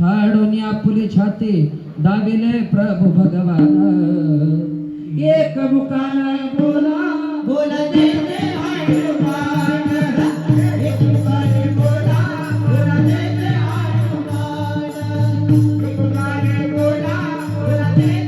खाड़ोनी आपली छाती दाबिले प्रभु भगवान एक मुकान बोला बोला दे दे Thank.